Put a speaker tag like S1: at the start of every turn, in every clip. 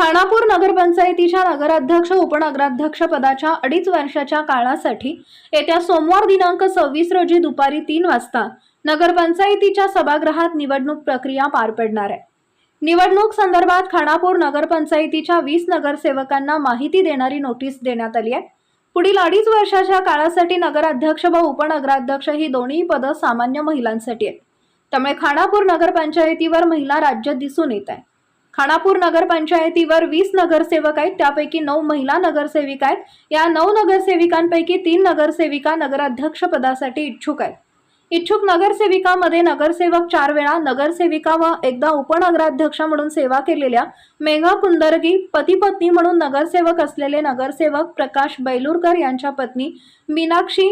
S1: खानापूर नगरपंचायतीच्या नगराध्यक्ष उपनगराध्यक्ष पदाच्या अडीच वर्षाच्या काळासाठी येत्या सोमवार दिनांक सव्वीस रोजी दुपारी तीन वाजता नगरपंचायतीच्या सभागृहात निवडणूक प्रक्रिया पार पडणार आहे. निवडणूक संदर्भात खानापूर नगरपंचायतीच्या वीस नगरसेवकांना माहिती देणारी नोटीस देण्यात आली आहे. पुढील अडीच वर्षाच्या काळासाठी नगराध्यक्ष व उपनगराध्यक्ष ही दोन्ही पदं सामान्य महिलांसाठी आहेत. त्यामुळे खानापूर नगरपंचायतीवर महिला राज्य दिसून येत आहे. खानापूर नगरपंचायतीवर वीस नगरसेवक आहेत त्यापैकी नऊ महिला नगरसेविका आहेत. या नऊ नगरसेविकांपैकी तीन नगरसेविका नगराध्यक्ष पदासाठी इच्छुक आहेत. इच्छुक नगरसेविकामध्ये नगरसेवक चार वेळा नगरसेविका व एकदा उपनगराध्यक्ष म्हणून सेवा केलेल्या मेघा कुंदरगी पती पत्नी म्हणून नगरसेवक असलेले नगरसेवक प्रकाश बैलूरकर यांच्या पत्नी मीनाक्षी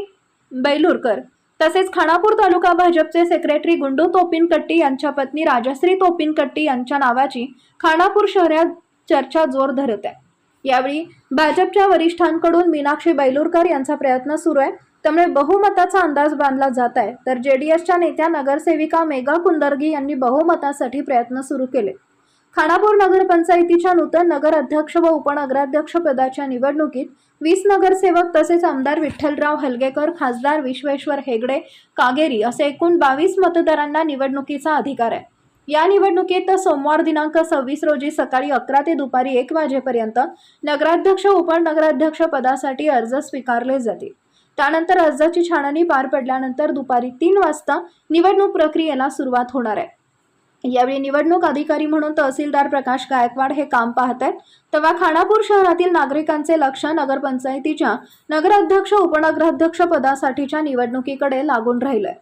S1: बैलूरकर तसेच खानापूर तालुका भाजपचे सेक्रेटरी गुंडू तोपिनकट्टी यांच्या पत्नी राजश्री तोपिनकट्टी यांच्या नावाची खानापूर शहरात चर्चा जोर धरत आहे. यावेळी भाजपच्या वरिष्ठांकडून मीनाक्षी बैलूरकर यांचा प्रयत्न सुरू आहे. त्यामुळे बहुमताचा अंदाज बांधला जात आहे. तर जेडीएसच्या नेत्या नगरसेविका मेघा कुंदर्गी यांनी बहुमतासाठी प्रयत्न सुरू केले. खानापूर नगरपंचायतीच्या नूतन नगर अध्यक्ष व उपनगराध्यक्ष पदाच्या निवडणुकीत वीस नगरसेवक तसेच आमदार विठ्ठलराव हलगेकर खासदार विश्वेश्वर हेगडे कागेरी असे एकूण बावीस मतदारांना निवडणुकीचा अधिकार आहे. या निवडणुकीत सोमवार दिनांक सव्वीस रोजी सकाळी अकरा ते दुपारी एक वाजेपर्यंत नगराध्यक्ष उपनगराध्यक्ष पदासाठी अर्ज स्वीकारले जातील. त्यानंतर अर्जाची छाननी पार पडल्यानंतर दुपारी तीन वाजता निवडणूक प्रक्रियेला सुरुवात होणार आहे. यावेळी निवडणूक अधिकारी म्हणून तहसीलदार प्रकाश गायकवाड हे काम पाहत आहेत तेव्हा खानापूर शहरातील नागरिकांचे लक्ष नगरपंचायतीच्या नगराध्यक्ष उपनगराध्यक्ष पदासाठीच्या निवडणुकीकडे लागून राहिलंय.